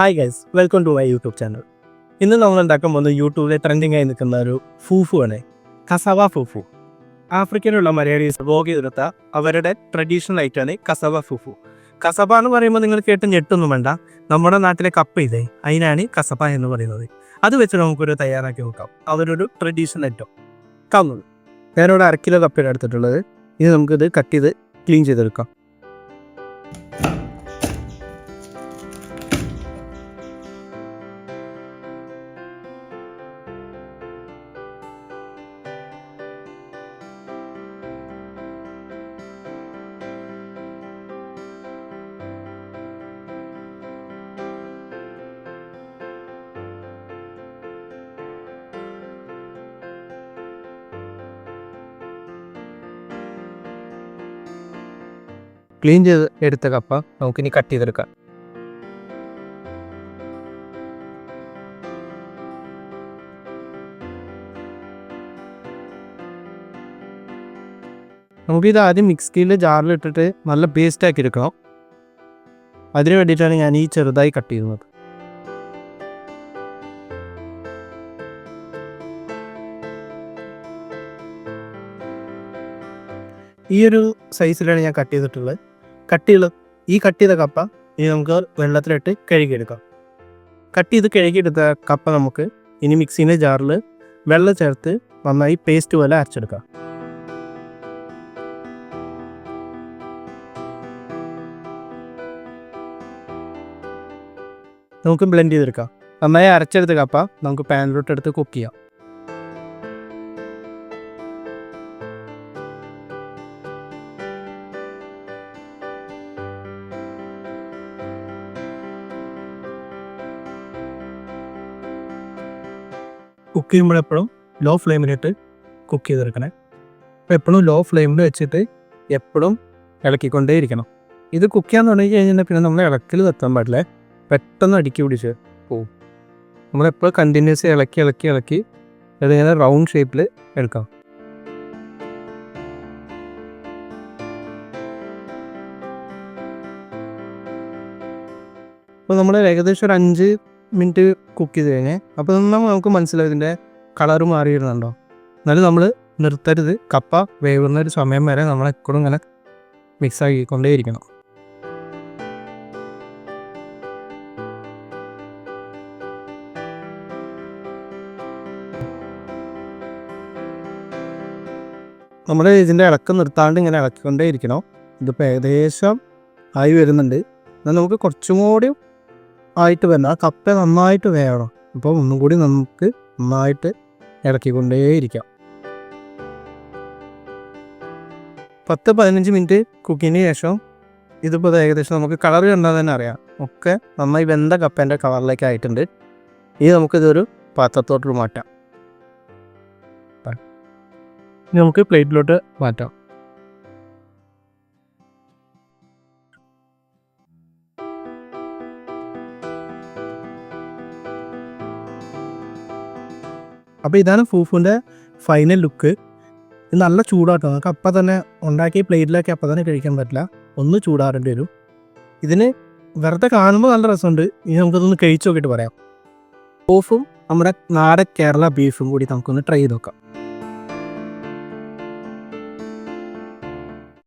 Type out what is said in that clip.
Hi guys welcome to my YouTube channel ഇന്ന് നമ്മൾ ഉണ്ടാക്കാൻ പോകുന്നത് യൂട്യൂബിലെ ട്രെൻഡിങ് ആയി നിൽക്കുന്ന ഒരു ഫൂഫു ആണ് കസവ ഫൂഫു. ആഫ്രിക്കയിലുള്ള മലയാളീസ് വ്ലോഗ് ചെയ്തെടുത്ത അവരുടെ ട്രഡീഷണൽ ഐറ്റമാണ് കസവ ഫൂഫു. കസബ എന്ന് പറയുമ്പോൾ നിങ്ങൾ കേട്ട് ഞെട്ടൊന്നും വേണ്ട. നമ്മുടെ നാട്ടിലെ കപ്പ ഇതേ അതിനാണ് കസബ എന്ന് പറയുന്നത്. അത് വെച്ച് നമുക്കൊരു തയ്യാറാക്കി നോക്കാം. അവരൊരു ട്രഡീഷണൽ ഐറ്റം കാണുന്നത് ഞാനിവിടെ അര കിലോ കപ്പയാണ് എടുത്തിട്ടുള്ളത്. ഇത് നമുക്കിത് കട്ട് ചെയ്ത് ക്ലീൻ ചെയ്തെടുക്കാം. ക്ലീൻ ചെയ്ത് എടുത്ത കപ്പ നമുക്കിനി കട്ട് ചെയ്തെടുക്കാം. നമുക്കിത് ആദ്യം മിക്സിയിൽ ജാറിലിട്ടിട്ട് നല്ല പേസ്റ്റ് ആക്കി എടുക്കണം. അതിന് വേണ്ടിയിട്ടാണ് ഞാൻ ഈ ചെറുതായി കട്ട് ചെയ്യുന്നത്. ഈ ഒരു സൈസിലാണ് ഞാൻ കട്ട് ചെയ്തിട്ടുള്ളത്. കട്ട് ചെയ്ത് ഈ കട്ട് ചെയ്ത കപ്പ ഇനി നമുക്ക് വെള്ളത്തിലിട്ട് കഴുകിയെടുക്കാം. കട്ട് ചെയ്ത് കഴുകിയെടുത്ത കപ്പ നമുക്ക് ഇനി മിക്സീന്റെ ജാറിൽ വെള്ളം ചേർത്ത് നന്നായി പേസ്റ്റ് പോലെ അരച്ചെടുക്കാം. നമുക്ക് ബ്ലെൻഡ് ചെയ്തെടുക്കാം. നന്നായി അരച്ചെടുത്ത കപ്പ നമുക്ക് പാനിലോട്ട് എടുത്ത് കുക്ക് ചെയ്യാം. കുക്ക് ചെയ്യുമ്പോൾ എപ്പോഴും ലോ ഫ്ലെയിമിലിട്ട് കുക്ക് ചെയ്തെടുക്കണേ. അപ്പോൾ എപ്പോഴും ലോ ഫ്ലെയിമിൽ വെച്ചിട്ട് എപ്പോഴും ഇളക്കിക്കൊണ്ടേ ഇരിക്കണം ഇത് കുക്ക് ചെയ്യാൻ തുടങ്ങി കഴിഞ്ഞാൽ പിന്നെ നമ്മൾ ഇളക്കിൽ നിർത്താൻ പാടില്ല. പെട്ടെന്ന് അടുക്കി പിടിച്ച് പോവും. നമ്മളെപ്പോഴും കണ്ടിന്യൂസ് ഇളക്കി ഇളക്കി ഇളക്കി അതിങ്ങനെ റൗണ്ട് ഷേപ്പിൽ എടുക്കാം. അപ്പോൾ നമ്മൾ ഏകദേശം ഒരു അഞ്ച് മിനിറ്റ് കുക്ക് ചെയ്ത് കഴിഞ്ഞേ അപ്പോൾ നമ്മൾ നമുക്ക് മനസ്സിലാവും ഇതിന്റെ കളറ് മാറിയിരുന്നുണ്ടോ എന്നാലും നമ്മൾ നിർത്തരുത്. കപ്പ വേവുന്ന ഒരു സമയം വരെ നമ്മൾ എപ്പോഴും ഇങ്ങനെ മിക്സ് ആക്കിക്കൊണ്ടേയിരിക്കണം. നമ്മൾ ഇതിന്റെ ഇളക്കം നിർത്താണ്ട് ഇങ്ങനെ ഇളക്കിക്കൊണ്ടേ ഇരിക്കണം ഇതിപ്പോൾ ഏകദേശം ആയി വരുന്നുണ്ട്. എന്നാൽ നമുക്ക് കുറച്ചും കൂടി ആയിട്ട് വരണം ആ കപ്പ നന്നായിട്ട് വേണം അപ്പോൾ ഒന്നും കൂടി നമുക്ക് നന്നായിട്ട് ഇളക്കിക്കൊണ്ടേയിരിക്കാം. പത്ത് പതിനഞ്ച് മിനിറ്റ് കുക്കിങ്ങിന് ശേഷം ഇതിപ്പോൾ ഏകദേശം നമുക്ക് കളർ കണ്ടാൽ തന്നെ അറിയാം. ഒക്കെ നന്നായി വെന്ത കപ്പേന്റെ കളറിലേക്ക് ആയിട്ടുണ്ട്. ഇനി നമുക്കിതൊരു പാത്രത്തോട്ട് മാറ്റാം. നമുക്ക് പ്ലേറ്റിലോട്ട് മാറ്റാം. അപ്പോൾ ഇതാണ് ഫൂഫുവിന്റെ ഫൈനൽ ലുക്ക് ഇത് നല്ല ചൂടാട്ടോ. നമുക്ക് അപ്പം തന്നെ ഉണ്ടാക്കി പ്ലേറ്റിലൊക്കെ അപ്പം തന്നെ കഴിക്കാൻ പറ്റില്ല. ഒന്ന് ചൂടാറേണ്ടി വരും. ഇതിന് വെറുതെ കാണുമ്പോൾ നല്ല രസമുണ്ട്. ഇനി നമുക്കതൊന്ന് കഴിച്ചു നോക്കിയിട്ട് പറയാം. ഫൂഫും നമ്മുടെ നാടൻ കേരള ബീഫും കൂടി നമുക്കൊന്ന് ട്രൈ ചെയ്ത് നോക്കാം.